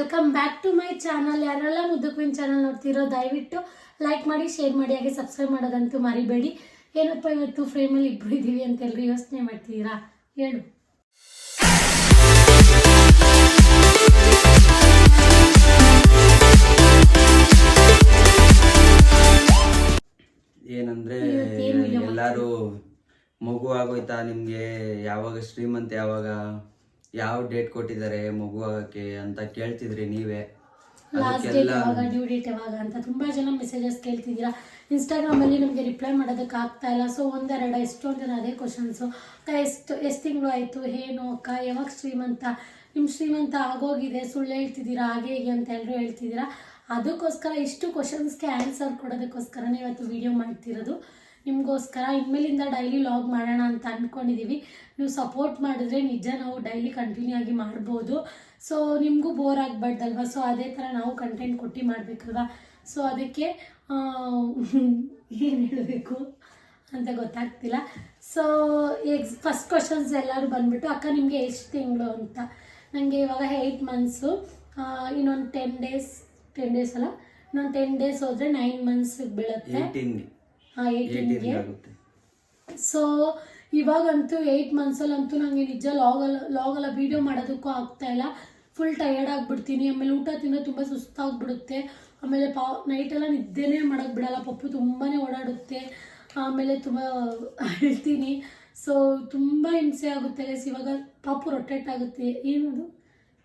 Welcome back to my channel ಯಾರೆಲ್ಲ ಮುದ್ದುಕ್ವಿನ್ channel ನೋಡ್ತಿರೋ ದಯವಿಟ್ಟು ಲೈಕ್ ಮಾಡಿ ಶೇರ್ ಮಾಡಿ ಹಾಗೆ ಸಬ್ಸ್ಕ್ರೈಬ್ ಮಾಡೋದಂತೂ ಮರಿಬೇಡಿ. ಏನಪ್ಪ ಇವತ್ತು ಫ್ರೇಮಲ್ಲಿ ಇಬ್ರು ಇದ್ದೀವಿ ಅಂತ ಎಲ್ರು ಯೋಚನೆ ಮಾಡ್ತೀರಾ ಹೇಳು. ಏನಂದ್ರೆ ಎಲ್ಲರೂ ಎಲ್ಲಾರು ಮಗು ಆಗೋಯ್ತಾ ನಿಮ್ಗೆ? ಯಾವಾಗ ಶ್ರೀಮಂತ ಯಾವಾಗ? ಯಾವ ಡೇಟ್ ಕೊಟ್ಟಿದ್ದಾರೆ ಮಗು ಆಗಕ್ಕೆ ಅಂತ ಕೇಳ್ತಿದ್ರಿ ನೀವೇ? ಲಾಸ್ಟ್ ಡೇಟ್ ಯಾವಾಗ ಡ್ಯೂ ಡೇಟ್ ಯಾವಾಗ ಅಂತ ತುಂಬಾ ಜನ ಮೆಸೇಜಸ್ ಕೇಳ್ತಿದ್ದೀರಾ. ಇನ್ಸ್ಟಾಗ್ರಾಮ್ ಅಲ್ಲಿ ನಮಗೆ ರಿಪ್ಲೈ ಮಾಡೋದಕ್ಕೆ ಆಗ್ತಾ ಇಲ್ಲ. ಸೊ ಒಂದೆರಡು ಎಷ್ಟೊಂದು ಜನ ಅದೇ ಕ್ವಶನ್ಸು ಅಕ್ಕ ಎಷ್ಟು ಎಷ್ಟು ತಿಂಗಳು ಆಯ್ತು? ಏನು ಅಕ್ಕ ಯಾವಾಗ ಶ್ರೀಮಂತ? ನಿಮ್ಮ ಶ್ರೀಮಂತ ಆಗೋಗಿದೆ ಸುಳ್ಳು ಹೇಳ್ತಿದ್ದೀರಾ? ಹಾಗೆ ಹೀಗೆ ಅಂತ ಎಲ್ಲರೂ ಹೇಳ್ತಿದ್ದೀರಾ? ಅದಕ್ಕೋಸ್ಕರ ಇಷ್ಟು ಕ್ವಶನ್ಸ್ಗೆ ಆನ್ಸರ್ ಕೊಡೋದಕ್ಕೋಸ್ಕರನೇ ಇವತ್ತು ವಿಡಿಯೋ ಮಾಡ್ತಿರೋದು. ನಿಮಗೋಸ್ಕರ ಇನ್ಮೇಲಿಂದ ಡೈಲಿ ಲಾಗ್ ಮಾಡೋಣ ಅಂತ ಅಂದ್ಕೊಂಡಿದ್ದೀವಿ ನೀವು ಸಪೋರ್ಟ್ ಮಾಡಿದ್ರೆ ನಿಜ ನಾವು ಡೈಲಿ ಕಂಟಿನ್ಯೂ ಆಗಿ ಮಾಡ್ಬೋದು. ಸೊ ನಿಮಗೂ ಬೋರ್ ಆಗಬಾರ್ದಲ್ವ? ಸೊ ಅದೇ ಥರ ನಾವು ಕಂಟೆಂಟ್ ಕೊಟ್ಟು ಮಾಡಬೇಕಲ್ವಾ? ಸೊ ಅದಕ್ಕೆ ಏನು ಹೇಳಬೇಕು ಅಂತ ಗೊತ್ತಾಗ್ತಿಲ್ಲ. ಸೊ ಎಕ್ಸ್ ಫಸ್ಟ್ ಕ್ವಶನ್ಸ್ ಎಲ್ಲರೂ ಬಂದ್ಬಿಟ್ಟು, ಅಕ್ಕ, ನಿಮಗೆ ಎಷ್ಟು ತಿಂಗಳು? ಅಂತ. ನನಗೆ ಇವಾಗ ಏಯ್ಟ್ ಮಂತ್ಸು ಇನ್ನೊಂದು ಟೆನ್ ಡೇಸ್ ಟೆನ್ ಡೇಸ್ ಅಲ್ಲ? ಇನ್ನೊಂದು ಟೆನ್ ಡೇಸ್ ಹೋದರೆ ನೈನ್ ಮಂತ್ಸಿಗೆ ಬೀಳುತ್ತೆ. ಏಯ್ಟೀನ್ಗೆ ಸೊ ಇವಾಗಂತೂ ಏಯ್ಟ್ ಮಂತ್ಸಲ್ಲಂತೂ ನನಗೆ ನಿಜ ಲಾಗಲ್ಲ ಲಾಗಲ್ಲ ವೀಡಿಯೋ ಮಾಡೋದಕ್ಕೂ ಆಗ್ತಾ ಇಲ್ಲ. ಫುಲ್ ಟಯರ್ಡ್ ಆಗಿಬಿಡ್ತೀನಿ. ಆಮೇಲೆ ಊಟ ತಿನ್ನೋ ತುಂಬ ಸುಸ್ತಾಗ್ಬಿಡುತ್ತೆ. ಆಮೇಲೆ ಪಾ ನೈಟೆಲ್ಲ ನಿದ್ದೆನೇ ಮಾಡೋಕ್ಕೆ ಬಿಡಲ್ಲ. ಪಪ್ಪು ತುಂಬಾ ಓಡಾಡುತ್ತೆ. ಆಮೇಲೆ ತುಂಬ ಹೇಳ್ತೀನಿ ಸೊ ತುಂಬ ಹಿಂಸೆ ಆಗುತ್ತೆ ಗೈಸ್ ಇವಾಗ ಪಾಪು ರೊಟೇಟ್ ಆಗುತ್ತೆ. ಏನದು?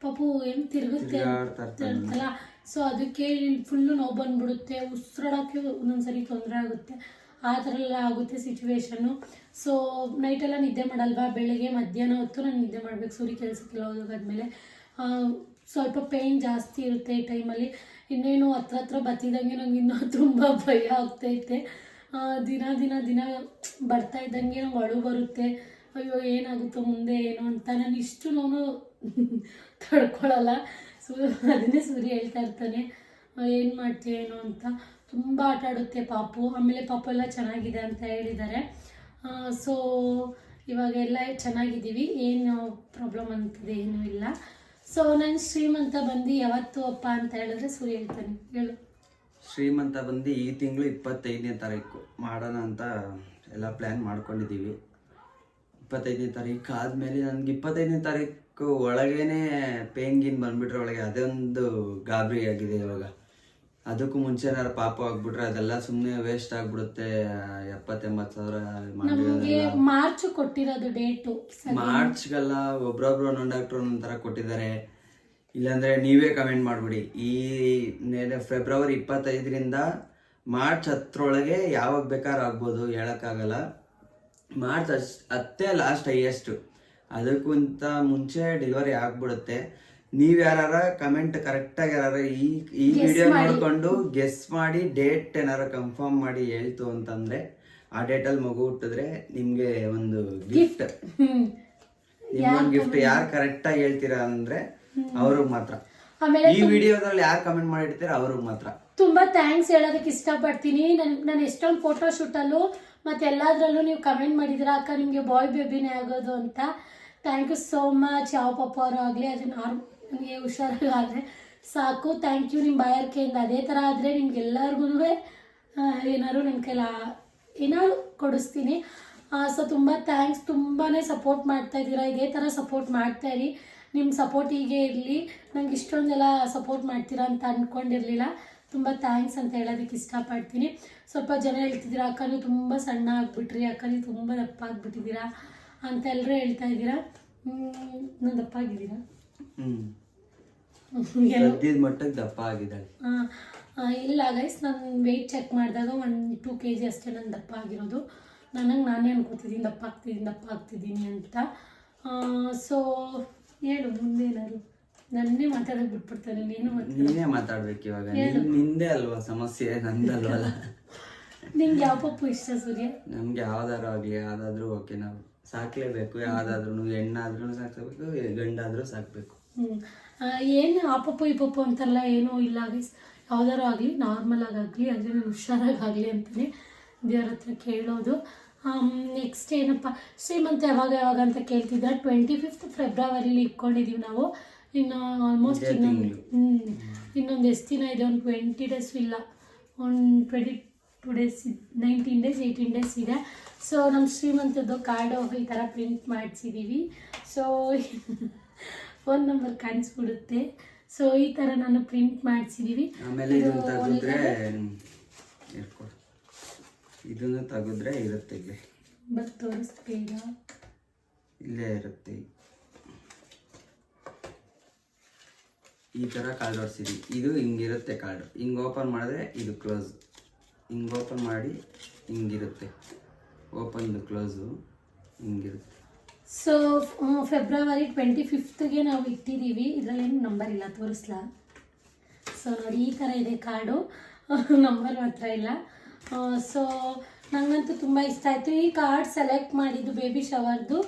ಪಾಪು ಏನು ತಿರುಗುತ್ತೆ ಅಲ್ಲ ಸೊ ಅದಕ್ಕೆ ಫುಲ್ಲು ನೋವು ಬಂದ್ಬಿಡುತ್ತೆ. ಉಸಿರಾಡೋಕ್ಕೆ ಒಂದೊಂದ್ಸರಿ ತೊಂದರೆ ಆಗುತ್ತೆ. ಆ ಥರ ಎಲ್ಲ ಆಗುತ್ತೆ ಸಿಚುವೇಶನ್ನು ಸೊ ನೈಟೆಲ್ಲ ನಿದ್ದೆ ಮಾಡಲ್ವಾ? ಬೆಳಗ್ಗೆ, ಮಧ್ಯಾಹ್ನ ಹೊತ್ತು ನಾನು ನಿದ್ದೆ ಮಾಡಬೇಕು. ಸೂರ್ಯ ಕೆಲಸಕ್ಕೆಲ್ಲ ಹೋಗೋದಾದ್ಮೇಲೆ. ಸ್ವಲ್ಪ ಪೇಯ್ನ್ ಜಾಸ್ತಿ ಇರುತ್ತೆ ಈ ಟೈಮಲ್ಲಿ ಇನ್ನೇನು ಹತ್ರ ಹತ್ರ ಬತ್ತಿದಂಗೆ ನಂಗೆ ಇನ್ನೂ ತುಂಬ ಭಯ ಆಗ್ತೈತೆ ದಿನ ದಿನ ದಿನ ಬರ್ತಾ ಇದ್ದಂಗೆ ನಂಗೆ ಅಳು ಬರುತ್ತೆ. ಅಯ್ಯೋ, ಏನಾಗುತ್ತೋ ಮುಂದೆ ಏನು ಅಂತ. ನಾನು ಇಷ್ಟು ನಾನು ತಡ್ಕೊಳ್ಳಲ್ಲ ಸೊ, ಅದನ್ನೇ ಸೂರ್ಯ ಹೇಳ್ತಾ ಇರ್ತಾನೆ. ಏನು ಮಾಡ್ತೀಯ, ಏನು ಅಂತ. ತುಂಬ ಆಟ ಆಡುತ್ತೆ ಪಾಪು. ಆಮೇಲೆ ಪಾಪು ಎಲ್ಲ ಚೆನ್ನಾಗಿದೆ ಅಂತ ಹೇಳಿದ್ದಾರೆ. ಸೊ ಇವಾಗೆಲ್ಲ ಚೆನ್ನಾಗಿದ್ದೀವಿ. ಏನು ಪ್ರಾಬ್ಲಮ್ ಅಂತದೆ ಏನೂ ಇಲ್ಲ. ಸೊ ನನ್ನ ಶ್ರೀಮಂತ ಬಂದು ಯಾವತ್ತು ಅಪ್ಪ ಅಂತ ಹೇಳಿದ್ರೆ ಸೂರ್ಯ ಹೇಳ್ತಾನೆ. ಹೇಳು. ಶ್ರೀಮಂತ ಬಂದು ಈ ತಿಂಗಳು ಇಪ್ಪತ್ತೈದನೇ ತಾರೀಕು ಮಾಡೋಣ ಅಂತ ಎಲ್ಲ ಪ್ಲ್ಯಾನ್ ಮಾಡ್ಕೊಂಡಿದ್ದೀವಿ. ಇಪ್ಪತ್ತೈದನೇ ತಾರೀಕು ಆದಮೇಲೆ ನನಗೆ ಇಪ್ಪತ್ತೈದನೇ ತಾರೀಕು ಒಳಗೇನೆ ಪೇಂಗಿನ್ ಗೀನ್ ಬಂದ್ಬಿಟ್ರೆ ಒಳಗೆ ಅದೊಂದು ಗಾಬರಿ ಆಗಿದೆ ಇವಾಗ. ಅದಕ್ಕೂ ಮುಂಚೆ ಏನಾರು ಪಾಪ ಆಗ್ಬಿಟ್ರೆ ಅದೆಲ್ಲ ಸುಮ್ಮನೆ ವೇಸ್ಟ್ ಆಗ್ಬಿಡುತ್ತೆ. ಎಪ್ಪತ್ತೆಂಬತ್ತು ಸಾವಿರ ನಮಗೆ ಮಾಡಿರೋದೆಲ್ಲ ಮಾರ್ಚ್ ಕೊಟ್ಟಿರೋದು ಡೇಟು ಮಾರ್ಚ್ಗೆಲ್ಲ ಒಬ್ರೊಬ್ರು ಒಂದೊಂದು ಡಾಕ್ಟರ್ ಒಂದೊಂದು ಥರ ಕೊಟ್ಟಿದ್ದಾರೆ. ಇಲ್ಲಾಂದ್ರೆ ನೀವೇ ಕಮೆಂಟ್ ಮಾಡ್ಬಿಡಿ. ಈ ಫೆಬ್ರವರಿ ಇಪ್ಪತ್ತೈದರಿಂದ ಮಾರ್ಚ್ ಹತ್ತರೊಳಗೆ ಯಾವಾಗ ಬೇಕಾದ್ರೂ ಆಗ್ಬೋದು ಹೇಳೋಕ್ಕಾಗಲ್ಲ. ಮಾರ್ಚ್ ಅಷ್ಟು ಹತ್ತೇ ಲಾಸ್ಟ್ ಹೈಯೆಸ್ಟು ಅದಕ್ಕಿಂತ ಮುಂಚೆ ಡೆಲಿವರಿ ಆಗ್ಬಿಡುತ್ತೆ. ನೀವು ಯಾರ ಕಮೆಂಟ್ ಕರೆಕ್ಟಾಗಿ ಯಾರ ಈ ಈ ವಿಡಿಯೋ ನೋಡ್ಕೊಂಡು ಗೆಸ್ ಮಾಡಿ ಡೇಟ್ ಏನಾರ ಕನ್ಫರ್ಮ್ ಮಾಡಿ ಹೇಳ್ತು ಅಂತಂದ್ರೆ ಆ ಡೇಟ್ ಅಲ್ಲಿ ಮಗು ಹುಟ್ಟಿದ್ರೆ ನಿಮಗೆ ಒಂದು ಗಿಫ್ಟ್ ನಿಮ್ಮ ನಿಮ್ಮೊಂದು ಗಿಫ್ಟ್ ಯಾರು ಕರೆಕ್ಟಾಗಿ ಹೇಳ್ತೀರಾ ಅಂದ್ರೆ ಅವ್ರಿಗೆ ಮಾತ್ರ. ಆಮೇಲೆ ಈ ವಿಡಿಯೋದಲ್ಲಿ ಯಾರು ಕಮೆಂಟ್ ಮಾಡಿರ್ತೀರ ಅವ್ರಿಗೆ ಮಾತ್ರ. ತುಂಬಾ ಥ್ಯಾಂಕ್ಸ್ ಹೇಳೋದಕ್ಕೆ ಇಷ್ಟಪಡ್ತೀನಿ. ನನ್ ನಾನು ಎಷ್ಟೊಂದು ಫೋಟೋ ಶೂಟಲ್ಲೂ ಮತ್ತೆ ಎಲ್ಲದರಲ್ಲೂ ನೀವು ಕಮೆಂಟ್ ಮಾಡಿದಿರಾ ಅಕ್ಕ ನಿಮಗೆ ಬಾಯ್ ಬೇಬಿನೇ ಆಗೋದು ಅಂತ. ಥ್ಯಾಂಕ್ ಯು ಸೋ ಮಚ್ ಯಾವ ಪಪ್ಪ ಅವರು ಆಗಲಿ ಅದು ನಾರ್ಮ್ ನನಗೆ ಹುಷಾರಾಗಾದರೆ ಸಾಕು. ಥ್ಯಾಂಕ್ ಯು ನಿಮ್ಮ ಬಾಯಾರಿಕೆಯಿಂದ. ಅದೇ ಥರ ಆದರೆ ನಿಮ್ಗೆಲ್ಲರಿಗೂ ಏನಾದ್ರು ನನ್ನ ಕೈಲ ಏನಾದ್ರು ಕೊಡಿಸ್ತೀನಿ. ಸೊ ತುಂಬ ಥ್ಯಾಂಕ್ಸ್ ತುಂಬಾ ಸಪೋರ್ಟ್ ಮಾಡ್ತಾ ಇದ್ದೀರಾ. ಇದೇ ಥರ ಸಪೋರ್ಟ್ ಮಾಡ್ತಾ ಇರಿ. ನಿಮ್ಮ ಸಪೋರ್ಟ್ ಹೀಗೆ ಇರಲಿ. ನಂಗೆ ಇಷ್ಟೊಂದೆಲ್ಲ ಸಪೋರ್ಟ್ ಮಾಡ್ತೀರಾ ಅಂತ ಅಂದ್ಕೊಂಡಿರಲಿಲ್ಲ ತುಂಬ ಥ್ಯಾಂಕ್ಸ್ ಅಂತ ಹೇಳೋದಕ್ಕೆ ಇಷ್ಟಪಡ್ತೀನಿ. ಸ್ವಲ್ಪ ಜನ ಹೇಳ್ತಿದ್ದೀರಾ, ಅಕ್ಕನೂ ತುಂಬ ಸಣ್ಣ ಆಗಿಬಿಟ್ರಿ. ಅಕ್ಕನೂ ತುಂಬ ದಪ್ಪ ಆಗಿಬಿಟ್ಟಿದ್ದೀರಾ ಅಂತ ಎಲ್ಲರೂ ಹೇಳ್ತಾ ಇದ್ದೀರಾ. ನಾನು ದಪ್ಪ ಆಗಿದ್ದೀರಾ? ಸದ್ಯದ ಮಟ್ಟಕ್ಕೆ ದಪ್ಪ ಆಗಿದ್ದಾಳೆ. ಇಲ್ಲ ಗೈಸ್ ನಾನು ವೆಯ್ಟ್ ಚೆಕ್ ಮಾಡಿದಾಗ ಒಂದು ಟೂ ಕೆ ಜಿ ಅಷ್ಟೇ ನಾನು ದಪ್ಪ ಆಗಿರೋದು. ನನಗೆ ನಾನೇ ಅನ್ಕೋತಿದ್ದೀನಿ ದಪ್ಪ ಆಗ್ತಿದ್ದೀನಿ ದಪ್ಪ ಆಗ್ತಿದ್ದೀನಿ ಅಂತ. ಸೊ ಹೇಳು ಮುಂದೆ ಏನಾದ್ರು ನನ್ನೇ ಮಾತಾಡೋದು ಬಿಟ್ಬಿಡ್ತಾರೆ ನೀನು ನೀನೇ ಮಾತಾಡ್ಬೇಕು ಇವಾಗ. ನಿಂದೇ ಅಲ್ವಾ ಸಮಸ್ಯೆ ನಂದಲ್ವಲ್ಲ ನಿಮ್ಗೆ ಯಾವ ಪಪ್ಪು ಇಷ್ಟ ಸೂರ್ಯ? ನಮ್ಗೆ ಯಾವ್ದಾದ್ರು ಆಗ್ಲಿ ಯಾವ್ದಾದ್ರು ಓಕೆ ನಾವು ಸಾಕ್ಲೇಬೇಕು. ಯಾವ್ದಾದ್ರು ಹೆಣ್ಣಾದ್ರೂ ಸಾಕ್ಬೇಕು ಗಂಡಾದ್ರೂ ಸಾಕ್ಬೇಕು. ಏನು ಅಪ್ಪಪ್ಪು ಇಪ್ಪಪ್ಪು ಅಂತಲ್ಲ ಏನೂ ಇಲ್ಲ ಗೈಸ್ ಯಾವ್ದಾರು ಆಗಲಿ ನಾರ್ಮಲ್ ಆಗಾಗಲಿ ಅಂದರೆ ನಾನು ಹುಷಾರಾಗಲಿ ಅಂತಲೇ ದೇವ್ರ ಹತ್ರ ಕೇಳೋದು. ನೆಕ್ಸ್ಟ್ ಏನಪ್ಪ ಶ್ರೀಮಂತ ಯಾವಾಗ ಯಾವಾಗ ಅಂತ ಕೇಳ್ತಿದ್ರೆ? ಟ್ವೆಂಟಿ ಫಿಫ್ತ್ ಫೆಬ್ರವರಿಲಿ ಇಟ್ಕೊಂಡಿದ್ದೀವಿ ನಾವು. ಇನ್ನು ಆಲ್ಮೋಸ್ಟ್ ಇನ್ನೊಂದು ಇನ್ನೊಂದು ಎಷ್ಟು ದಿನ ಇದೆ? ಒಂದು ಟ್ವೆಂಟಿ ಡೇಸ್ ಇಲ್ಲ. ಒಂದು twenty two days nineteen days eighteen days ಇದೆ. ಸೊ ನಮ್ಮ ಶ್ರೀಮಂತದ್ದು ಕಾರ್ಡು ಈ ಥರ ಪ್ರಿಂಟ್ ಮಾಡಿಸಿದ್ದೀವಿ ಸೊ ಫೋನ್ ನಂಬರ್ ಕಾಣಿಸ್ಬಿಡುತ್ತೆ. ಸೊ ಈ ಥರ ನಾನು ಪ್ರಿಂಟ್ ಮಾಡಿಸಿದ್ದೀವಿ ಆಮೇಲೆ ಇದನ್ನ ತೆಗೆದ್ರೆ ಇದನ್ನ ತೆಗೆದ್ರೆ ಇರುತ್ತೆ ಇಲ್ಲಿ. ಬಟ್ ತೋರಿಸ್ಬೇಡ ಇಲ್ಲೇ ಇರುತ್ತೆ. ಈ ಥರ ಕಾರ್ಡ್ ಹೊಡ್ಸಿದ್ವಿ. ಇದು ಹಿಂಗಿರುತ್ತೆ ಕಾರ್ಡ್ ಹಿಂಗೆ ಓಪನ್ ಮಾಡಿದ್ರೆ ಇದು ಕ್ಲೋಸ್ ಹಿಂಗೆ ಓಪನ್ ಮಾಡಿ ಹಿಂಗಿರುತ್ತೆ. ಓಪನ್ ಕ್ಲೋಸು ಹಿಂಗಿರುತ್ತೆ. ಸೊ ಫೆಬ್ರವರಿ ಟ್ವೆಂಟಿ ಫಿಫ್ತ್ಗೆ ನಾವು ಇಟ್ಟಿದ್ದೀವಿ. ಇದರಲ್ಲೇನು ನಂಬರ್ ಇಲ್ಲ, ತೋರಿಸ್ಲಾ? ಸೊ ನೋಡಿ, ಈ ಥರ ಇದೆ ಕಾರ್ಡು ನಂಬರ್ ಮಾತ್ರ ಇಲ್ಲ. ಸೊ ನನಗಂತೂ ತುಂಬ ಇಷ್ಟ ಆಯಿತು. ಈ ಕಾರ್ಡ್ ಸೆಲೆಕ್ಟ್ ಮಾಡಿದ್ದು ಬೇಬಿ ಶವರ್ದು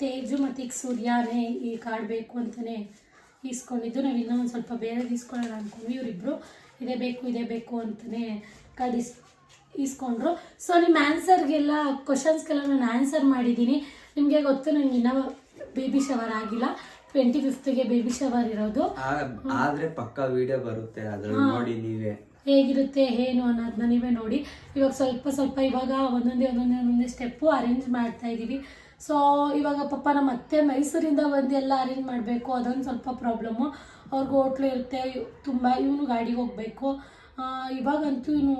ತೇಜು ಮತ್ತು ಈಗ ಸೂರ್ಯನೇ ಈ ಕಾರ್ಡ್ ಬೇಕು ಅಂತಲೇ ಇಸ್ಕೊಂಡಿದ್ದು ನಾವು ಇನ್ನೂ ಒಂದು ಸ್ವಲ್ಪ ಬೇರೆ ಇಸ್ಕೊಳ್ಳೋಣ ಅಂದ್ಕೊಂಡ್ವಿ ಇವರಿಬ್ಬರು ಇದೇ ಬೇಕು ಇದೇ ಬೇಕು ಅಂತಲೇ ಕಾರ್ಡ್ ಇಸ್ ಇಸ್ಕೊಂಡ್ರು ಸೊ ನಿಮ್ಮ ಆನ್ಸರ್ಗೆಲ್ಲ ಕ್ವಶನ್ಸ್ಗೆಲ್ಲ ನಾನು ಆನ್ಸರ್ ಮಾಡಿದ್ದೀನಿ. ನಿಮಗೆ ಗೊತ್ತು ನಂಗೆ ಇನ್ನೂ ಬೇಬಿ ಶವರ್ ಆಗಿಲ್ಲ. ಟ್ವೆಂಟಿ ಫಿಫ್ತ್ಗೆ ಬೇಬಿ ಶವರ್ ಇರೋದು. ಆದ್ರೆ ಪಕ್ಕ ವಿಡಿಯೋ ಬರುತ್ತೆ ಅದ್ರಲ್ಲಿ ನೋಡಿ ನೀವೇ. ಹೇಗಿರುತ್ತೆ ಏನು ಅನ್ನೋದನ್ನ ನೀವೇ ನೋಡಿ. ಇವಾಗ ಸ್ವಲ್ಪ ಸ್ವಲ್ಪ ಇವಾಗ ಒಂದೊಂದೇ ಒಂದೊಂದೇ ಒಂದೊಂದೇ ಸ್ಟೆಪ್ಪು ಅರೇಂಜ್ ಮಾಡ್ತಾ ಇದ್ದೀವಿ ಸೊ ಇವಾಗ ಪಾಪ ನಮ್ಮ ಅತ್ತೆ ಮೈಸೂರಿಂದ ಬಂದು ಎಲ್ಲ ಅರೇಂಜ್ ಮಾಡಬೇಕು ಅದೊಂದು ಸ್ವಲ್ಪ ಪ್ರಾಬ್ಲಮ್ಮು ಅವ್ರಿಗೆ ಹೋಟ್ಲು ಇರುತ್ತೆ ತುಂಬ ಇವನು ಗಾಡಿಗೆ ಹೋಗಬೇಕು. ಇವಾಗಂತೂ ಇನ್ನು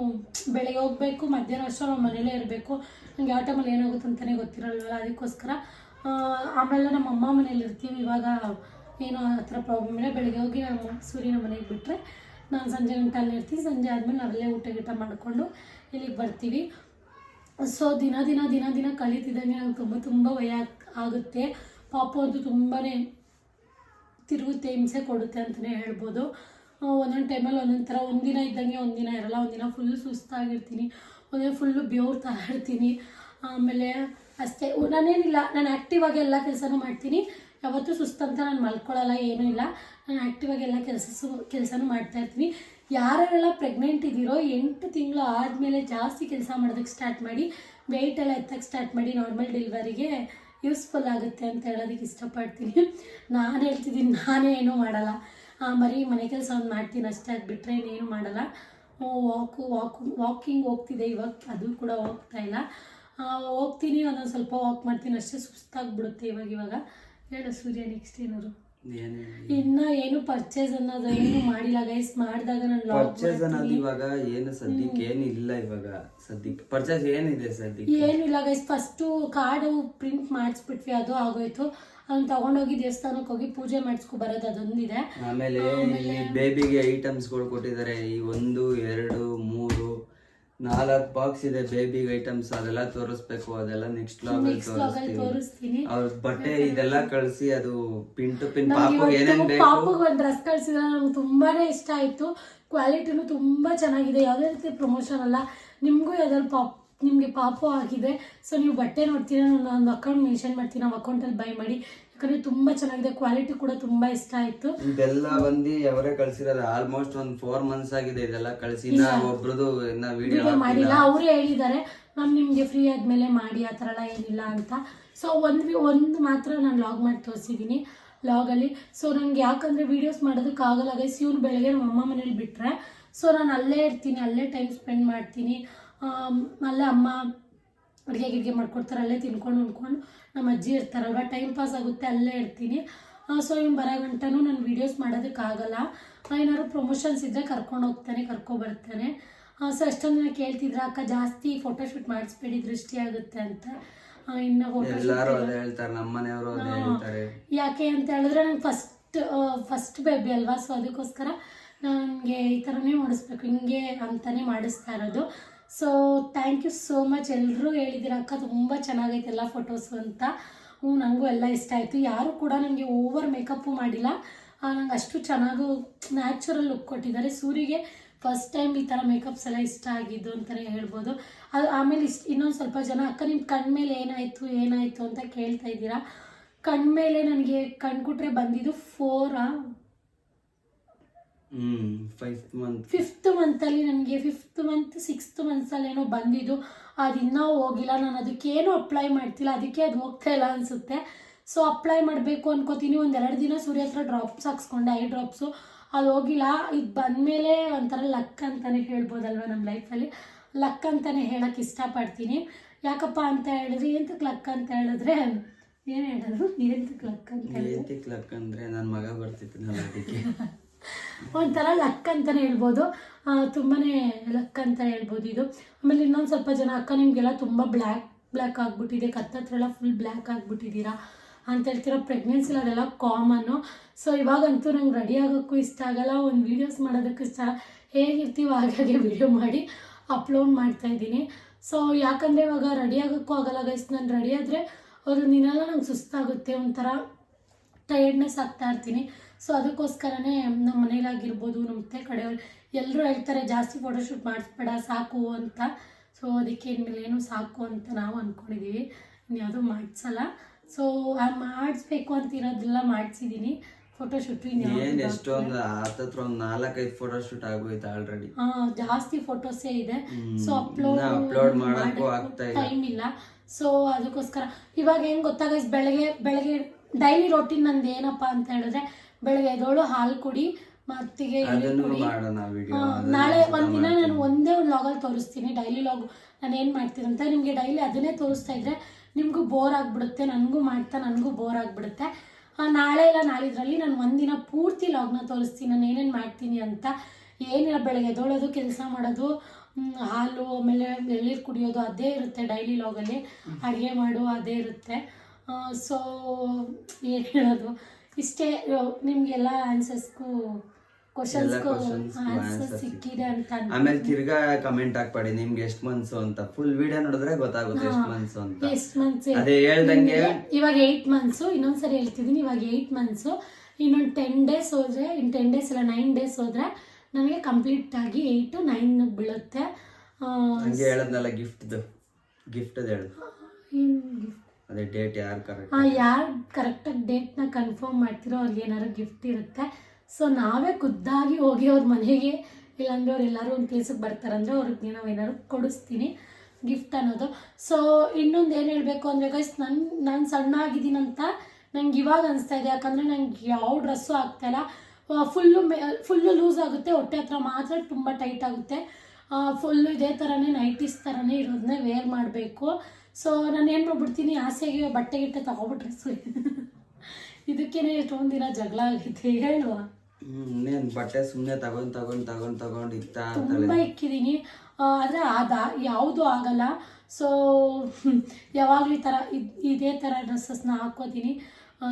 ಬೆಳಗ್ಗೆ ಹೋಗಬೇಕು, ಮಧ್ಯಾಹ್ನ ಅಷ್ಟೇ ನಾವು ಮನೇಲೇ ಇರಬೇಕು. ನಂಗೆ ಯಾವ ಟೈಮಲ್ಲಿ ಏನಾಗುತ್ತೆ ಅಂತಲೇ ಗೊತ್ತಿರಲ್ವಲ್ಲ, ಅದಕ್ಕೋಸ್ಕರ ಆಮೇಲೆ ನಮ್ಮ ಅಮ್ಮ ಮನೇಲಿ ಇರ್ತೀವಿ. ಇವಾಗ ಏನೋ ಆ ಥರ ಪ್ರಾಬ್ಲಮ್ ಇಲ್ಲ. ಬೆಳಗ್ಗೆ ಹೋಗಿ ನಮ್ಮ ಸೂರ್ಯನ ಮನೆಗೆ ಬಿಟ್ಟರೆ ನಾನು ಸಂಜೆ ಗಂಟೆ ಅಲ್ಲೇ ಇರ್ತೀನಿ ಸಂಜೆ ಆದಮೇಲೆ ನಾವಲ್ಲೇ ಊಟ ಗೀಟ ಮಾಡಿಕೊಂಡು ಇಲ್ಲಿಗೆ ಬರ್ತೀವಿ. ಸೊ ದಿನ ದಿನ ದಿನ ದಿನ ಕಳೀತಿದ್ದಂಗೆ ನಂಗೆ ತುಂಬ ತುಂಬ ಭಯ ಆಗುತ್ತೆ. ಪಾಪು ಅಂತೂ ತುಂಬಾ ತಿರುಗುತ್ತೆ, ಹಿಂಸೆ ಕೊಡುತ್ತೆ ಅಂತಲೇ ಹೇಳ್ಬೋದು. ಒಂದೊಂದು ಟೈಮಲ್ಲಿ ಒಂದೊಂದು ಥರ ಒಂದಿನ ಇದ್ದಂಗೆ ಒಂದಿನ ಇರಲ್ಲ ಒಂದಿನ ಫುಲ್ ಸುಸ್ತಾಗಿರ್ತೀನಿ. ಒಂದಿನ ಫುಲ್ಲು ಬೆವ್ರು ಇರ್ತೀನಿ. ಆಮೇಲೆ ಅಷ್ಟೇ ನಾನೇನಿಲ್ಲ, ನಾನು ಆ್ಯಕ್ಟಿವ್ ಆಗಿ ಎಲ್ಲ ಕೆಲಸನೂ ಮಾಡ್ತೀನಿ. ಯಾವತ್ತೂ ಸುಸ್ತಂತ ನಾನು ಮಲ್ಕೊಳ್ಳಲ್ಲ ಏನೂ ಇಲ್ಲ. ನಾನು ಆ್ಯಕ್ಟಿವ್ ಆಗಿ ಎಲ್ಲ ಕೆಲಸ ಕೆಲಸನೂ ಮಾಡ್ತಾ ಇರ್ತೀನಿ. ಯಾರೆಲ್ಲ ಪ್ರೆಗ್ನೆಂಟ್ ಇದ್ದೀರೋ ಎಂಟು ತಿಂಗಳು ಆದಮೇಲೆ ಜಾಸ್ತಿ ಕೆಲಸ ಮಾಡೋದಕ್ಕೆ ಸ್ಟಾರ್ಟ್ ಮಾಡಿ ವೆಯ್ಟ್ ಎಲ್ಲ ಎತ್ತಕ್ಕೆ ಸ್ಟಾರ್ಟ್ ಮಾಡಿ ನಾರ್ಮಲ್ ಡೆಲಿವರಿಗೆ ಯೂಸ್ಫುಲ್ ಆಗುತ್ತೆ ಅಂತ ಹೇಳೋದಕ್ಕೆ ಇಷ್ಟಪಡ್ತೀನಿ. ನಾನು ಹೇಳ್ತಿದ್ದೀನಿ, ನಾನೇ ಏನೂ ಮಾಡಲ್ಲ. ಬರೀ ಮನೆ ಕೆಲಸ ಒಂದು ಮಾಡ್ತೀನಿ ಅಷ್ಟೇ ಅದು ಬಿಟ್ಟರೆ ಇನ್ನೇನು ಮಾಡಲ್ಲ. ವಾಕು ವಾಕು ವಾಕಿಂಗ್ ಹೋಗ್ತಿದೆ ಇವಾಗ ಅದು ಕೂಡ ಹೋಗ್ತಾ ಇಲ್ಲ. ಹೋಗ್ತೀನಿ ಒಂದೊಂದು ಸ್ವಲ್ಪ ವಾಕ್ ಮಾಡ್ತೀನಿ ಅಷ್ಟೇ ಸುಸ್ತಾಗ್ಬಿಡುತ್ತೆ ಇವಾಗ ಇವಾಗ. ಹೇಳು ಸೂರ್ಯ ನೆಕ್ಸ್ಟ್ ಏನಾದ್ರು? ಇನ್ನ ಏನು ಪರ್ಚೇಸ್ ಅನ್ನೋದು ಏನು ಮಾಡಿಲ್ಲ ಗೈಸ್ ಮಾಡಿದಾಗ ನಾನು ಪರ್ಚೇಸ್ ಅನ್ನೋದು ಇವಾಗ ಏನು ಸದ್ಯಕ್ಕೆ ಏನಿಲ್ಲ ಇವಾಗ ಸದ್ಯಕ್ಕೆ. ಪರ್ಚೇಸ್ ಏನಿದೆ ಸದ್ಯಕ್ಕೆ? ಏನಿಲ್ಲ ಗೈಸ್ ಫಸ್ಟು ಕಾರ್ಡು ಪ್ರಿಂಟ್ ಮಾಡಿಸ್ಬಿಟ್ವಿ ಅದು ಆಗೋಯ್ತು. ಅದನ್ನ ತಗೊಂಡೋಗಿ ದೇವಸ್ಥಾನಕ್ಕೆ ಹೋಗಿ ಪೂಜೆ ಮಾಡಿಸ್ಕೊ ಬರೋದು ಅದೊಂದಿದೆ. ಆಮೇಲೆ ಈ ಬೇಬಿಗೆ ಐಟಮ್ಸ್ಗಳು ಕೊಟ್ಟಿದ್ದಾರೆ ಈ ಒಂದು ಎರಡು ಮೂರು ನಾಲ್ಕು ಬಾಕ್ಸ್ ಇದೆ ಬೇಬಿಗೆ ಐಟಮ್ಸ್ ಅದೆಲ್ಲ ತೋರಿಸ್ಬೇಕು ಅದೆಲ್ಲ ನೆಕ್ಸ್ಟ್ ಲಾಗ್ ತೋರಿಸ್ತೀವಿ ತೋರಿಸ್ತೀನಿ. ಅವ್ರ ಬಟ್ಟೆ ಇದೆಲ್ಲ ಕಳಿಸಿ ಅದು ಪಿನ್ ಟು ಪಿನ್ ಪಾಪುಗೆ ಪಾಪು ಏನೇನ್ ಬೇಕು? ಪಾಪುಗೆ ಒಂದು ಡ್ರೆಸ್ ಕಳ್ಸಿದ್ರೆ ನಂಗೆ ತುಂಬಾನೇ ಇಷ್ಟ ಆಯ್ತು. ಕ್ವಾಲಿಟಿನೂ ತುಂಬಾ ಚೆನ್ನಾಗಿದೆ. ಯಾವುದೇ ರೀತಿ ಪ್ರಮೋಷನ್ ಅಲ್ಲ ನಿಮಗೂ ಯಾವ್ದಾದ್ರು ಪಾಪ್ ನಿಮಗೆ ಪಾಪು ಆಗಿದೆ. ಸೊ ನೀವು ಬಟ್ಟೆ ನೋಡ್ತೀರಾ ನಾನು ಒಂದು ಅಕೌಂಟ್ ಮೆನ್ಷನ್ ಮಾಡ್ತೀನಿ. ನಾವು ಅಕೌಂಟಲ್ಲಿ ಬೈ ಮಾಡಿ. ಯಾಕಂದ್ರೆ ತುಂಬಾ ಚೆನ್ನಾಗಿದೆ. ಕ್ವಾಲಿಟಿ ಕೂಡ ತುಂಬಾ ಇಷ್ಟ ಆಯ್ತು. ಇದೆಲ್ಲ ಬಂದು ಅವರೇ ಕಳ್ಸಿರೋದು ಆಲ್ಮೋಸ್ಟ್ ಒಂದು ಫೋರ್ ಮಂತ್ಸ್ ಆಗಿದೆ ಇದೆಲ್ಲ ಕಳ್ಸಿ. ಇನ್ನ ಒಬ್ರದು ಇನ್ನ ವಿಡಿಯೋ ಮಾಡಿಲ್ಲ. ಅವರು ಹೇಳಿದ್ದಾರೆ ನಾನು ನಿಮಗೆ ಫ್ರೀ ಆದಮೇಲೆ ಮಾಡಿ ಆ ಥರ ಎಲ್ಲ ಏನಿಲ್ಲ ಅಂತ. ಸೊ ಒಂದು ಒಂದು ಮಾತ್ರ ನಾನು ಲಾಗ್ ಮಾಡಿ ತೋರಿಸಿದ್ದೀನಿ ಲಾಗಲ್ಲಿ ಸೊ ನನಗೆ ಯಾಕಂದರೆ ವೀಡಿಯೋಸ್ ಮಾಡೋದಕ್ಕಾಗಲ್ಲ ಗೈಸ್ ಇವ್ರು ಬೆಳಗ್ಗೆ ನಮ್ಮ ಅಮ್ಮ ಮನೇಲಿ ಬಿಟ್ಟರೆ ಸೊ ನಾನು ಅಲ್ಲೇ ಇರ್ತೀನಿ ಅಲ್ಲೇ ಟೈಮ್ ಸ್ಪೆಂಡ್ ಮಾಡ್ತೀನಿ. ಅಲ್ಲೇ ಅಮ್ಮ ಅಡುಗೆ ಗಿಡ್ಗೆ ಮಾಡ್ಕೊಡ್ತಾರೆ ಅಲ್ಲೇ ತಿನ್ಕೊಂಡು ಉಂಡ್ಕೊಂಡು ನಮ್ಮ ಅಜ್ಜಿ ಇರ್ತಾರಲ್ವ ಟೈಮ್ ಪಾಸ್ ಆಗುತ್ತೆ ಅಲ್ಲೇ ಇರ್ತೀನಿ. ಸೊ ಇವ್ನು ಬರೋ ಗಂಟನೂ ನಾನು ವೀಡಿಯೋಸ್ ಮಾಡೋದಕ್ಕಾಗಲ್ಲ. ಆಗಲ್ಲ ಏನಾದ್ರು ಪ್ರಮೋಷನ್ಸ್ ಇದ್ದರೆ ಕರ್ಕೊಂಡು ಹೋಗ್ತಾನೆ ಕರ್ಕೊಬರ್ತಾನೆ ಸೊ ಅಷ್ಟೊಂದು ನಾನು ಕೇಳ್ತಿದ್ರು ಅಕ್ಕ ಜಾಸ್ತಿ ಫೋಟೋಶೂಟ್ ಮಾಡಿಸ್ಬೇಡಿ ದೃಷ್ಟಿ ಆಗುತ್ತೆ ಅಂತ. ಇನ್ನು ಫೋಟೋ ಯಾಕೆ ಅಂತ ಹೇಳಿದ್ರೆ ನಂಗೆ ಫಸ್ಟ್ ಫಸ್ಟ್ ಬೇಬಿ ಅಲ್ವಾ ಸೊ ಅದಕ್ಕೋಸ್ಕರ ನನಗೆ ಈ ಥರನೇ ಮಾಡಿಸ್ಬೇಕು ಹಿಂಗೆ ಅಂತಲೇ ಮಾಡಿಸ್ತಾ ಇರೋದು. So thank you so much ಎಲ್ಲರೂ ಹೇಳಿದ್ದೀರ ಅಕ್ಕ, ತುಂಬ ಚೆನ್ನಾಗೈತೆ ಎಲ್ಲ ಫೋಟೋಸು ಅಂತ. ಹ್ಞೂ ನನಗೂ ಎಲ್ಲ ಇಷ್ಟ ಆಯಿತು. ಯಾರೂ ಕೂಡ ನನಗೆ ಓವರ್ ಮೇಕಪ್ಪು ಮಾಡಿಲ್ಲ. ನಂಗೆ ಅಷ್ಟು ಚೆನ್ನಾಗೂ ನ್ಯಾಚುರಲ್ ಲುಕ್ ಕೊಟ್ಟಿದ್ದಾರೆ. ಸೂರಿಗೆ ಫಸ್ಟ್ ಟೈಮ್ ಈ ಥರ ಮೇಕಪ್ಸ್ ಎಲ್ಲ ಇಷ್ಟ ಆಗಿದ್ದು ಅಂತಲೇ ಹೇಳ್ಬೋದು. ಅದು ಆಮೇಲೆ ಇಷ್ಟು, ಇನ್ನೊಂದು ಸ್ವಲ್ಪ ಜನ, ಅಕ್ಕ ನಿಮ್ಮ ಕಣ್ಮೇಲೆ ಏನಾಯಿತು ಏನಾಯಿತು? ಅಂತ ಕೇಳ್ತಾ ಇದ್ದೀರಾ. ಕಣ್ಮೇಲೆ ನನಗೆ ಕಣ್ಕುಟ್ರೆ ಬಂದಿದ್ದು ಫೋರಾ ಫೈವ್ ಮಂತ್ ಫಿಫ್ತ್ ಮಂತಲ್ಲಿ ನನಗೆ ಫಿಫ್ತ್ ಮಂತ್ ಸಿಕ್ಸ್ತ್ ಮಂತ್ಸಲ್ಲಿ ಏನೋ ಬಂದಿದ್ದು. ಅದು ಇನ್ನೂ ಹೋಗಿಲ್ಲ. ನಾನು ಅದಕ್ಕೇನು ಅಪ್ಲೈ ಮಾಡ್ತಿಲ್ಲ. ಅದಕ್ಕೆ ಅದು ಹೋಗ್ತಾ ಇಲ್ಲ ಅನಿಸುತ್ತೆ. ಸೊ ಅಪ್ಲೈ ಮಾಡಬೇಕು ಅನ್ಕೋತೀನಿ. ಒಂದೆರಡು ದಿನ ಸೂರ್ಯ ಹತ್ರ ಡ್ರಾಪ್ಸ್ ಹಾಕ್ಸ್ಕೊಂಡೆ ಐ ಡ್ರಾಪ್ಸು ಅದು ಹೋಗಿಲ್ಲ. ಇದು ಬಂದಮೇಲೆ ಒಂಥರ ಲಕ್ ಅಂತಲೇ ಹೇಳ್ಬೋದಲ್ವ ನಮ್ಮ ಲೈಫಲ್ಲಿ ಲಕ್ ಅಂತಲೇ ಹೇಳೋಕ್ಕೆ ಇಷ್ಟಪಡ್ತೀನಿ. ಯಾಕಪ್ಪ ಅಂತ ಹೇಳಿದ್ರೆ ಎಂತಕ್ಕೆ ಲಕ್ ಅಂತ ಹೇಳಿದ್ರೆ ಏನು ಹೇಳಿದ್ರು? ಎಂತಕ್ಕೆ ಲಕ್ ಅಂತ ಹೇಳಿದ್ರೆ? ಲಕ್ ಅಂದರೆ ನನ್ನ ಮಗ ಬರ್ತಿತ್ತನಲ್ಲ ಅದಕ್ಕೆ. ಒಂಥರ ಲಕ್ ಅಂತಲೇ ಹೇಳ್ಬೋದು. ತುಂಬಾ ಲಕ್ ಅಂತ ಹೇಳ್ಬೋದು ಇದು. ಆಮೇಲೆ ಇನ್ನೊಂದು ಸ್ವಲ್ಪ ಜನ ಅಕ್ಕ ನಿಮಗೆಲ್ಲ ತುಂಬ ಬ್ಲ್ಯಾಕ್ ಬ್ಲ್ಯಾಕ್ ಆಗಿಬಿಟ್ಟಿದೆ. ಕತ್ತತ್ರ ಎಲ್ಲ ಫುಲ್ ಬ್ಲ್ಯಾಕ್ ಆಗಿಬಿಟ್ಟಿದ್ದೀರಾ ಅಂತ ಹೇಳ್ತೀರಾ ಪ್ರೆಗ್ನೆನ್ಸಿಲಿ ಅದೆಲ್ಲ ಕಾಮನ್ನು ಸೊ ಇವಾಗಂತೂ ನಂಗೆ ರೆಡಿ ಆಗೋಕ್ಕೂ ಇಷ್ಟ ಆಗಲ್ಲ. ಒಂದು ವೀಡಿಯೋಸ್ ಮಾಡೋದಕ್ಕೂ ಇಷ್ಟ ಹೇಗಿರ್ತೀವೋ ಹಾಗಾಗಿ ವಿಡಿಯೋ ಮಾಡಿ ಅಪ್ಲೋಡ್ ಮಾಡ್ತಾ ಇದ್ದೀನಿ. ಸೊ ಯಾಕಂದರೆ ಇವಾಗ ರೆಡಿ ಆಗೋಕ್ಕೂ ಆಗಲ್ಲ ಗೈಸ್ ನಾನು ರೆಡಿ ಆದರೆ ಒಂದು ದಿನೆಲ್ಲ ನಂಗೆ ಸುಸ್ತಾಗುತ್ತೆ. ಒಂಥರ ಟಯರ್ಡ್ನೆಸ್ ಆಗ್ತಾ ಇರ್ತೀನಿ. ಸೊ ಅದಕ್ಕೋಸ್ಕರನೇ ನಮ್ಮ ಮನೇಲಾಗಿರ್ಬೋದು ನಮ್ಮ ಮತ್ತೆ ಕಡೆಯವ್ರು ಎಲ್ಲರೂ ಹೇಳ್ತಾರೆ ಜಾಸ್ತಿ ಫೋಟೋಶೂಟ್ ಮಾಡಿಸ್ಬೇಡ ಸಾಕು ಅಂತ. ಸೊ ಅದಕ್ಕೆ ಇನ್ಮೇಲೆ ಏನು ಸಾಕು ಅಂತ ನಾವು ಅಂದ್ಕೊಂಡಿದ್ದೀವಿ ಇನ್ಯಾವುದೂ ಮಾಡಿಸಲ್ಲ. ಸೊ ಮಾಡಿಸ್ಬೇಕು ಅಂತ ಇರೋದೆಲ್ಲ ಮಾಡಿಸಿದ್ದೀನಿ ಫೋಟೋಶೂಟ್ ಏನ್ ಎಷ್ಟೊಂದು ಹತ್ತತ್ರ ಒಂದ್ ನಾಲ್ಕೈದು ಫೋಟೋ ಶೂಟ್ ಆಗೋಯ್ತು ಆಲ್ರೆಡಿ ಜಾಸ್ತಿ ಫೋಟೋಸೇ ಇದೆ. ಸೊ ಅಪ್ಲೋಡ್ ಅಪ್ಲೋಡ್ upload ಆಗ್ತಾ ಇಲ್ಲ. ಟೈಮ್ ಇಲ್ಲ. ಸೊ ಅದಕ್ಕೋಸ್ಕರ ಇವಾಗ ಹೆಂಗ್ ಗೊತ್ತಾಗ ಬೆಳಗ್ಗೆ ಬೆಳಗ್ಗೆ ಡೈಲಿ ರೊಟೀನ್ ನಂದು ಏನಪ್ಪ ಅಂತ ಹೇಳಿದ್ರೆ ಬೆಳಗ್ಗೆ ಎದ್ದೋಳು ಹಾಲು ಕುಡಿ ಮತ್ತಿಗೆ ನಾಳೆ ಒಂದಿನ ನಾನು ಒಂದೇ ಒಂದು ಲಾಗಲ್ಲಿ ತೋರಿಸ್ತೀನಿ ಡೈಲಿ ಲಾಗ್ ನಾನು ಏನು ಮಾಡ್ತೀನಿ ಅಂತ ನಿಮಗೆ ಡೈಲಿ ಅದನ್ನೇ ತೋರಿಸ್ತಾ ಇದ್ರೆ ನಿಮಗೂ ಬೋರ್ ಆಗಿಬಿಡುತ್ತೆ ನನಗೂ ಮಾಡ್ತಾ ನನಗೂ ಬೋರ್ ಆಗಿಬಿಡುತ್ತೆ. ನಾಳೆ ಇಲ್ಲ ನಾಳಿದ್ರಲ್ಲಿ ನಾನು ಒಂದಿನ ಪೂರ್ತಿ ಲಾಗ್ನ ತೋರಿಸ್ತೀನಿ ನಾನು ಏನೇನು ಮಾಡ್ತೀನಿ ಅಂತ. ಏನಿಲ್ಲ ಬೆಳಗ್ಗೆ ಎದ್ದೋಳೋದು ಕೆಲಸ ಮಾಡೋದು ಹಾಲು ಆಮೇಲೆ ಎಳ್ನೀರು ಕುಡಿಯೋದು ಅದೇ ಇರುತ್ತೆ ಡೈಲಿ ಲಾಗಲ್ಲಿ ಅಡುಗೆ ಮಾಡು ಅದೇ ಇರುತ್ತೆ. ಸೊ ಏನು ಹೇಳೋದು? ಇಷ್ಟೇ ನಿಮಗೆಲ್ಲ ಆನ್ಸರ್ಸ್ಗೂ ಕ್ವಶನ್ಸ್ಗೂ ಆನ್ಸರ್ ಸಿಕ್ಕಿದೆ ಅಂತ. ಆಮೇಲೆ ತಿರ್ಗಾ ಕಮೆಂಟ್ ಹಾಕ್ಬೇಡಿ ನಿಮ್ಗೆ ಎಷ್ಟ್ ಮಂತ್ಸ್ ಅಂತ. ಫುಲ್ ವಿಡಿಯೋ ನೋಡಿದ್ರೆ ಗೊತ್ತಾಗುತ್ತೆ ಎಷ್ಟ್ ಮಂತ್ಸ್ ಅಂತ. ಎಷ್ಟ್ ಮಂತ್ಸ್ ಅದೇ ಹೇಳ್ದಂಗೆ ಇವಾಗ ಏಯ್ಟ್ ಮಂತ್ಸು ಇನ್ನೊಂದ್ಸರಿ ಹೇಳ್ತಿದ್ದೀನಿ ಇವಾಗ ಏಯ್ಟ್ ಮಂತ್ಸು ಇನ್ನೊಂದು ಟೆನ್ ಡೇಸ್ ಹೋದ್ರೆ ಇನ್ನು ಟೆನ್ ಡೇಸ್ ಇಲ್ಲ ನೈನ್ ಡೇಸ್ ಹೋದ್ರೆ ನನಗೆ ಕಂಪ್ಲೀಟ್ ಆಗಿ ಏಯ್ಟ್ ನೈನ್ ಬೀಳುತ್ತೆ. ಹಂಗೆ ಹೇಳದ್ನಲ್ಲ ಗಿಫ್ಟ್ದು ಗಿಫ್ಟ್ ಹೇಳು. ಇನ್- ಅದೇ ಡೇಟ್ ಯಾರು ಕರೆಕ್ಟ್ ಆ, ಯಾರು ಕರೆಕ್ಟಾಗಿ ಡೇಟ್ನ ಕನ್ಫರ್ಮ್ ಮಾಡ್ತಿರೋ ಅವ್ರಿಗೆ ಏನಾದ್ರು ಗಿಫ್ಟ್ ಇರುತ್ತೆ. ಸೊ ನಾವೇ ಖುದ್ದಾಗಿ ಹೋಗಿ ಅವ್ರ ಮನೆಗೆ ಇಲ್ಲಾಂದ್ರೆ ಅವ್ರು ಎಲ್ಲರೂ ಒಂದು ಪ್ಲೇಸಿಗೆ ಬರ್ತಾರಂದ್ರೆ ಅವ್ರಿಗೆ ನಾವು ಏನಾದ್ರು ಕೊಡಿಸ್ತೀನಿ ಗಿಫ್ಟ್ ಅನ್ನೋದು. ಸೊ ಇನ್ನೊಂದು ಏನು ಹೇಳಬೇಕು ಅಂದರೆ ಗೈಸ್ ನನ್ನ ನಾನು ಸಣ್ಣ ಆಗಿದ್ದೀನಂತ ನಂಗೆ ಇವಾಗ ಅನಿಸ್ತಾ ಇದೆ. ಯಾಕಂದರೆ ನಂಗೆ ಯಾವ ಡ್ರೆಸ್ಸು ಆಗ್ತಾಯಿಲ್ಲ ಫುಲ್ಲು ಮೇ ಫುಲ್ಲು ಲೂಸ್ ಆಗುತ್ತೆ. ಹೊಟ್ಟೆ ಹತ್ರ ಮಾತ್ರ ತುಂಬ ಟೈಟ್ ಆಗುತ್ತೆ. ಫುಲ್ಲು ಇದೇ ಥರನೇ ನೈಟೀಸ್ ಥರನೇ ಇರೋದನ್ನೇ ವೇರ್ ಮಾಡಬೇಕು. ಸೊ ನಾನು ಏನು ಮಾಡ್ಬಿಡ್ತೀನಿ ಆಸೆಗೆ ಬಟ್ಟೆ ಗಿಟ್ಟೆ ತಗೊಬಿಟ್ರೆ ಸರಿ. ಇದಕ್ಕೇನೆ ಎಷ್ಟೊಂದು ದಿನ ಜಗಳ ಆಗಿದೆ ಹೇಳುವ? ಇನ್ನೇನು ಬಟ್ಟೆ ಸುಮ್ಮನೆ ತಗೊಂಡು ತಗೊಂಡು ತಗೊಂಡು ತಗೊಂಡ್ ಇತ್ತ ತುಂಬ ಇಕ್ಕಿದ್ದೀನಿ ಆದರೆ ಅದ ಯಾವುದು ಆಗಲ್ಲ. ಸೊ ಯಾವಾಗಲೂ ಈ ಥರ ತರ ಇದೇ ಥರ ಡ್ರೆಸ್ಸಸ್ನ ಹಾಕ್ಕೋತೀನಿ.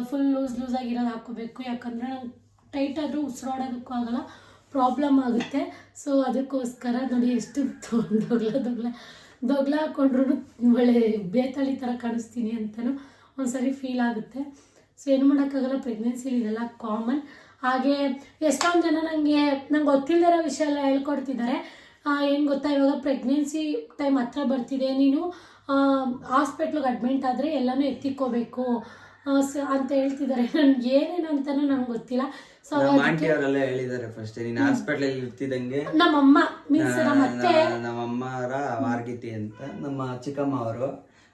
ಫುಲ್ ಲೂಸ್ ಲೂಸ್ ಆಗಿರೋದು ಹಾಕ್ಕೋಬೇಕು. ಯಾಕಂದರೆ ನಂಗೆ ಟೈಟ್ ಆದರೂ ಉಸಿರಾಡೋದಕ್ಕೂ ಆಗಲ್ಲ. ಪ್ರಾಬ್ಲಮ್ ಆಗುತ್ತೆ. ಸೊ ಅದಕ್ಕೋಸ್ಕರ ನೋಡಿ ಎಷ್ಟು ದೊ- ದೊಗ್ಲ ದೊಗ್ಲ ಹಾಕೊಂಡ್ರು ಒಳ್ಳೆ ಬೇತಾಳಿ ಥರ ಕಾಣಿಸ್ತೀನಿ ಅಂತಲೂ ಒಂದ್ಸರಿ ಫೀಲ್ ಆಗುತ್ತೆ. ಸೊ ಏನು ಮಾಡೋಕ್ಕಾಗಲ್ಲ ಪ್ರೆಗ್ನೆನ್ಸಿಲಿ ಇದೆಲ್ಲ ಕಾಮನ್ ಹಾಗೆ ಎಷ್ಟೊಂದು ಜನ ನನಗೆ ನಂಗೆ ಗೊತ್ತಿಲ್ಲದಿರೋ ವಿಷಯ ಎಲ್ಲ ಹೇಳ್ಕೊಡ್ತಿದ್ದಾರೆ. ಏನು ಗೊತ್ತಾ, ಇವಾಗ ಪ್ರೆಗ್ನೆನ್ಸಿ ಟೈಮ್ ಹತ್ರ ಬರ್ತಿದೆ. ನೀನು ಹಾಸ್ಪಿಟ್ಲಿಗೆ ಅಡ್ಮಿಂಟ್ ಆದರೆ ಎಲ್ಲನೂ ಎತ್ತಿಕ್ಕೋಬೇಕು. ಅಂತ ಹೇಳ್ತಿದ್ದಾರೆ. ನನ್ಗೆ ಏನೇನು ಅಂತಾನು ನಂಗೆ ಗೊತ್ತಿಲ್ಲ. ಸೊ ನಮ್ಮ ಆಂಟಿ ಅವರೆಲ್ಲ ಹೇಳಿದಾರೆ ಫಸ್ಟ್ ನೀನ್ ಹಾಸ್ಪಿಟಲ್ ಇರ್ತಿದಂಗೆ ನಮ್ಮಮ್ಮ ಮೀನ್ಸ್ ನಮ್ಮ ಅತ್ತೆ. ನಮ್ಮ ಅಮ್ಮರ ವಾರ್ಗಿತಿ ಅಂತ ನಮ್ಮ ಚಿಕ್ಕಮ್ಮ ಅವರು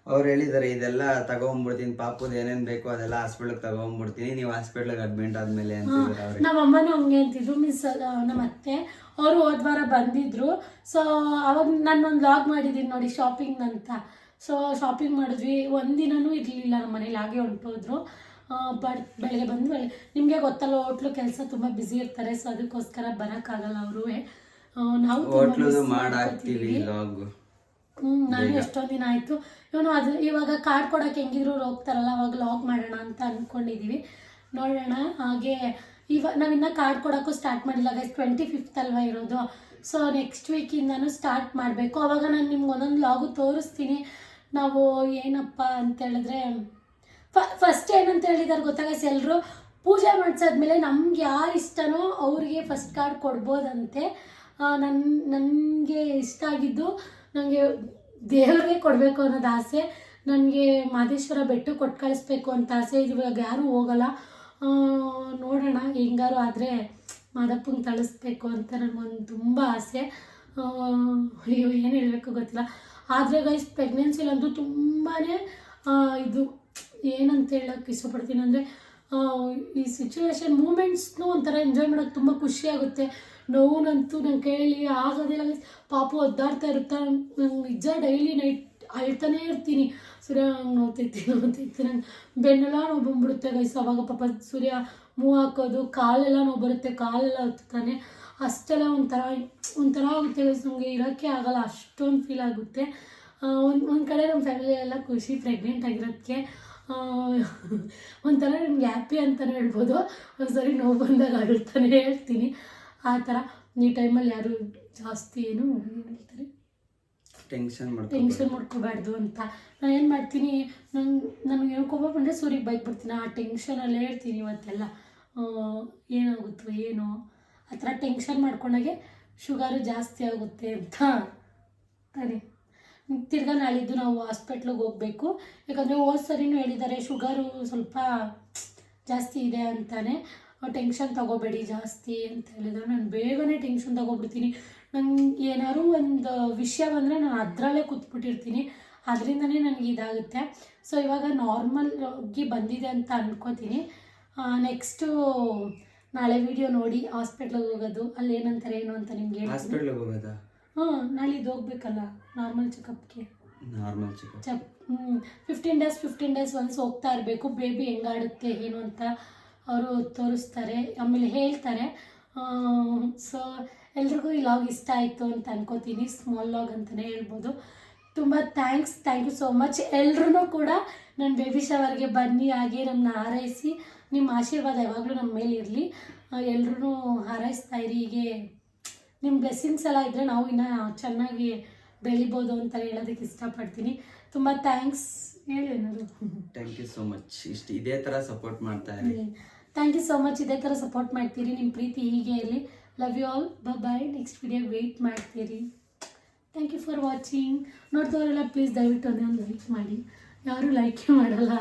ಅವ್ರು ಹೇಳಿದಾರೆ ಇದೆಲ್ಲ ತಗೊಂಡ್ಬಿಡ್ತೀನಿ ಪಾಪುದ್ ಏನೇನ್ ಬೇಕೋ ಅದೆಲ್ಲ ಹಾಸ್ಪಿಟ್ಲಿಗೆ ತಗೊಂಡ್ಬಿಡ್ತೀನಿ ನೀವು ಹಾಸ್ಪಿಟ್ಲಿಗೆ ಅಡ್ಮಿಟ್ ಆದ್ಮೇಲೆ ಅವ್ರೆ. ನಮ್ಮ ಅಮ್ಮನೂ ಹಂಗೆ ಅಂತಿದ್ರು ಮೀನ್ಸ್ ನಮ್ಮ ಅತ್ತೆ. ಅವರು ಹೋದ್ವಾರ ಬಂದಿದ್ರು. ಸೊ ಅವಾಗ ನಾನು ಒಂದು ಲಾಗ್ ಮಾಡಿದೀನಿ ನೋಡಿ ಶಾಪಿಂಗ್ ಅಂತ. ಸೊ ಶಾಪಿಂಗ್ ಮಾಡಿದ್ವಿ. ಒಂದಿನೂ ಇರಲಿಲ್ಲ ನಮ್ಮ ಮನೇಲಿ ಹಾಗೆ ಹೊಂಟೋದ್ರು ಬಟ್ ಬೆಳಗ್ಗೆ ಬಂದು ನಿಮಗೆ ಗೊತ್ತಲ್ಲ ಹೋಟ್ಲು ಕೆಲಸ ತುಂಬ ಬ್ಯುಸಿ ಇರ್ತಾರೆ ಸೊ ಅದಕ್ಕೋಸ್ಕರ ಬರೋಕ್ಕಾಗಲ್ಲ ಅವರು. ನಾವು ಹ್ಞೂ ನಾನು ಎಷ್ಟೊಂದು ದಿನ ಆಯಿತು. ಇವನು ಅದು ಇವಾಗ ಕಾರ್ಡ್ ಕೊಡೋಕೆ ಹೆಂಗಿದ್ರು ಅವ್ರು ಹೋಗ್ತಾರಲ್ಲ ಅವಾಗ ಲಾಕ್ ಮಾಡೋಣ ಅಂತ ಅಂದ್ಕೊಂಡಿದ್ದೀವಿ ನೋಡೋಣ ಹಾಗೆ ಇವಾಗ ನಾವಿನ್ನ ಕಾರ್ಡ್ ಕೊಡೋಕ್ಕೂ ಸ್ಟಾರ್ಟ್ ಮಾಡಿಲ್ಲ. ಗೈಸ್ ಟ್ವೆಂಟಿ ಫಿಫ್ತ್ ಅಲ್ವಾ ಇರೋದು. ಸೊ ನೆಕ್ಸ್ಟ್ ವೀಕಿಂದನೂ ಸ್ಟಾರ್ಟ್ ಮಾಡಬೇಕು. ಅವಾಗ ನಾನು ನಿಮ್ಗೆ ಒಂದೊಂದು ಲಾಗು ತೋರಿಸ್ತೀನಿ. ನಾವು ಏನಪ್ಪ ಅಂತ ಹೇಳಿದ್ರೆ ಫಸ್ಟ್ ಏನಂತ ಹೇಳಿದಾರೆ ಗೊತ್ತಾಗಸ್ ಎಲ್ಲರೂ ಪೂಜೆ ಮಾಡಿಸಾದ್ಮೇಲೆ ನಮ್ಗೆ ಯಾರು ಇಷ್ಟನೋ ಅವ್ರಿಗೆ ಫಸ್ಟ್ ಕಾರ್ಡ್ ಕೊಡ್ಬೋದಂತೆ. ನನ್ನ ನನಗೆ ಇಷ್ಟ ಆಗಿದ್ದು ನನಗೆ ದೇವ್ರಿಗೆ ಕೊಡಬೇಕು ಅನ್ನೋದು ಆಸೆ. ನನಗೆ ಮಾದೇಶ್ವರ ಬೆಟ್ಟು ಕೊಟ್ಟು ಕಳಿಸ್ಬೇಕು ಅಂತ ಆಸೆ. ಇವಾಗ ಯಾರೂ ಹೋಗಲ್ಲ. ನೋಡೋಣ ಹೆಂಗಾರು ಆದರೆ ಮಾದಪ್ಪಂಗೆ ತಳಿಸ್ಬೇಕು ಅಂತ ನನಗೊಂದು ತುಂಬ ಆಸೆ. ಅಯ್ಯೋ, ಏನು ಹೇಳಬೇಕು ಗೊತ್ತಿಲ್ಲ. ಆದರೆ ಗೈಸ್ ಪ್ರೆಗ್ನೆನ್ಸಿಲಂತೂ ತುಂಬಾ ಇದು ಏನಂತ ಹೇಳಕ್ಕೆ ಇಷ್ಟಪಡ್ತೀನಿ ಅಂದರೆ ಈ ಸಿಚುವೇಶನ್ ಮೂಮೆಂಟ್ಸ್ನು ಒಂಥರ ಎಂಜಾಯ್ ಮಾಡೋಕ್ಕೆ ತುಂಬ ಖುಷಿ ಆಗುತ್ತೆ. ನೋವುನಂತೂ ನಂಗೆ ಕೇಳಿ ಆಗೋದಿಲ್ಲ ಗೈಸ್ ಪಾಪು ಒದ್ದಾಡ್ತಾ ಇರುತ್ತೆ ನಂಗೆ ನಿಜ ಡೈಲಿ ನೈಟ್ ಅಳ್ತಾನೇ ಇರ್ತೀನಿ. ಸೂರ್ಯ ನೋಡ್ತೈತಿ ನೋವ್ತೈತಿ ನಂಗೆ ಬೆನ್ನೆಲ್ಲ ನೋವು ಬಂದ್ಬಿಡುತ್ತೆ ಗೈಸ್ ಅವಾಗ ಪಾಪ ಸೂರ್ಯ ಮೂವ್ ಹಾಕೋದು, ಕಾಲೆಲ್ಲ ನೋವು ಬರುತ್ತೆ, ಕಾಲೆಲ್ಲ ಹತ್ತಾನೆ. ಅಷ್ಟೆಲ್ಲ ಒಂಥರ ಒಂಥರ ಆಗುತ್ತೆ ನಮಗೆ ಇರೋಕ್ಕೆ ಆಗಲ್ಲ ಅಷ್ಟೊಂದು ಫೀಲ್ ಆಗುತ್ತೆ. ಒಂದು ಒಂದು ಕಡೆ ನಮ್ಮ ಫ್ಯಾಮಿಲಿ ಎಲ್ಲ ಖುಷಿ ಪ್ರೆಗ್ನೆಂಟ್ ಆಗಿರೋದಕ್ಕೆ ಒಂಥರ ನಿಮ್ಗೆ ಹ್ಯಾಪಿ ಅಂತಲೇ ಹೇಳ್ಬೋದು. ಒಂದ್ಸರಿ ನೋವು ಬಂದಾಗ ಅಳ್ತಾನೆ ಹೇಳ್ತೀನಿ. ಆ ಥರ. ಈ ಟೈಮಲ್ಲಿ ಯಾರು ಜಾಸ್ತಿ ಏನು ಹೇಳ್ತಾರೆ? ಟೆನ್ಷನ್ ಟೆನ್ಷನ್ ಮಾಡ್ಕೋಬಾರ್ದು ಅಂತ. ನಾನು ಏನು ಮಾಡ್ತೀನಿ ನಂಗೆ ನನಗೆ ಕೋಪ ಬಂದರೆ ಸೂರಿಗೆ ಬೈಕ್ ಬಿಡ್ತೀನಿ. ಆ ಟೆನ್ಷನಲ್ಲಿ ಹೇಳ್ತೀನಿ ಇವತ್ತೆಲ್ಲ. ಏನಾಗುತ್ತೋ ಏನೋ. ಆ ಥರ ಟೆನ್ಷನ್ ಮಾಡ್ಕೊಂಡಾಗೆ ಶುಗರು ಜಾಸ್ತಿ ಆಗುತ್ತೆ ಅಂತ. ಸರಿ. ತಿರ್ಗಾ ನಾಳಿದ್ದು ನಾವು ಹಾಸ್ಪಿಟ್ಲಿಗೆ ಹೋಗಬೇಕು. ಯಾಕಂದರೆ ಹೋದ ಸರಿನೂ ಹೇಳಿದ್ದಾರೆ ಶುಗರು ಸ್ವಲ್ಪ ಜಾಸ್ತಿ ಇದೆ ಅಂತಾನೆ. ಟೆನ್ಷನ್ ತಗೋಬೇಡಿ ಜಾಸ್ತಿ ಅಂತ ಹೇಳಿದ್ರು. ನಾನು ಬೇಗನೆ ಟೆನ್ಷನ್ ತಗೊಬಿಡ್ತೀನಿ ನಂಗೆ ಏನಾದ್ರು ಒಂದು ವಿಷಯ ಬಂದರೆ ನಾನು ಅದರಲ್ಲೇ ಕೂತ್ಬಿಟ್ಟಿರ್ತೀನಿ. ಅದರಿಂದನೇ ನನಗೆ ಇದಾಗುತ್ತೆ. ಸೊ ಇವಾಗ ನಾರ್ಮಲ್ ಆಗಿ ಬಂದಿದೆ ಅಂತ ಅಂದ್ಕೋತೀನಿ ನೆಕ್ಸ್ಟು ನಾಳೆ ವಿಡಿಯೋ ನೋಡಿ ಹಾಸ್ಪಿಟ್ಲಿಗೆ ಹೋಗೋದು ಅಲ್ಲಿ ಏನಂತಾರೆ ಏನು ಅಂತ ನಿಮ್ಗೆ ಹೇಳ್ತೀನಿ. ಹಾಸ್ಪಿಟ್ಲಿಗೆ ಹೋಗೋದಾ? ಹಾಂ ಇದು ಹೋಗ್ಬೇಕಲ್ಲ normal ಚೆಕಪ್ಗೆ normal check fifteen days fifteen days once ಹೋಗ್ತಾ ಇರಬೇಕು ಬೇಬಿ ಹೆಂಗಾಡುತ್ತೆ ಏನು ಅಂತ ಅವರು ತೋರಿಸ್ತಾರೆ ಆಮೇಲೆ ಹೇಳ್ತಾರೆ. ಸೊ ಎಲ್ರಿಗೂ ಈ ಲಾಗ್ ಇಷ್ಟ ಆಯಿತು ಅಂತ ಅನ್ಕೋತೀನಿ ಸ್ಮಾಲ್ ಲಾಗ್ ಅಂತಲೇ ಹೇಳ್ಬೋದು. ತುಂಬ thanks thank you so much ಎಲ್ರೂ ಕೂಡ ನನ್ನ ಬೇಬಿ ಶವರ್ಗೆ ಬನ್ನಿ ಹಾಗೆ ನಮ್ಮನ್ನ ಹಾರೈಸಿ ನಿಮ್ಮ ಆಶೀರ್ವಾದ ಯಾವಾಗಲೂ ನಮ್ಮ ಮೇಲೆ ಇರಲಿ ಎಲ್ರೂ ಹಾರೈಸ್ತಾ ಇರಿ ಹೀಗೆ ನಿಮ್ಮ ಬ್ಲೆಸ್ಸಿಂಗ್ಸ್ ಎಲ್ಲ ಇದ್ದರೆ ನಾವು ಇನ್ನೂ ಚೆನ್ನಾಗಿ ಬೆಳಿಬೋದು ಅಂತ ಹೇಳೋದಕ್ಕೆ ಇಷ್ಟಪಡ್ತೀನಿ. ತುಂಬ ಥ್ಯಾಂಕ್ಸ್ ಹೇಳೇನಾದ್ರು ಥ್ಯಾಂಕ್ ಯು ಸೋ ಮಚ್ ಇಷ್ಟು ಇದೇ ಥರ ಸಪೋರ್ಟ್ ಮಾಡ್ತಾ ಇರಿ. ಥ್ಯಾಂಕ್ ಯು ಸೋ ಮಚ್ ಇದೇ ಥರ ಸಪೋರ್ಟ್ ಮಾಡ್ತೀರಿ. ನಿಮ್ಮ ಪ್ರೀತಿ ಹೀಗೆ ಇರಲಿ. ಲವ್ ಯು ಆಲ್ ಬ ಬಾಯ್ ನೆಕ್ಸ್ಟ್ ವಿಡಿಯೋ ವೆಯ್ಟ್ ಮಾಡ್ತೀರಿ. ಥ್ಯಾಂಕ್ ಯು ಫಾರ್ ವಾಚಿಂಗ್ ನೋಡ್ತವ್ರೆಲ್ಲ ಪ್ಲೀಸ್ ದಯವಿಟ್ಟು ಒಂದು ಲೈಕ್ ಮಾಡಿ. ಯಾರೂ ಲೈಕೇ ಮಾಡಲ್ಲ.